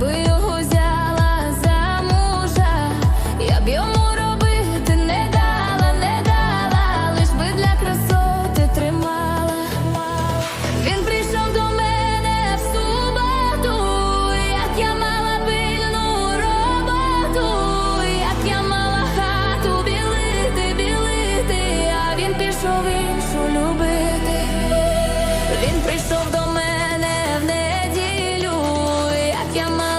би його за мужа, я б йому робити не дала, не дала, лиш би для красоти тримала. Він прийшов до мене в суботу, як я мала пильну роботу, як я мала хату білити, білити, а він пішов іншу любити. Він прийшов до мене. llama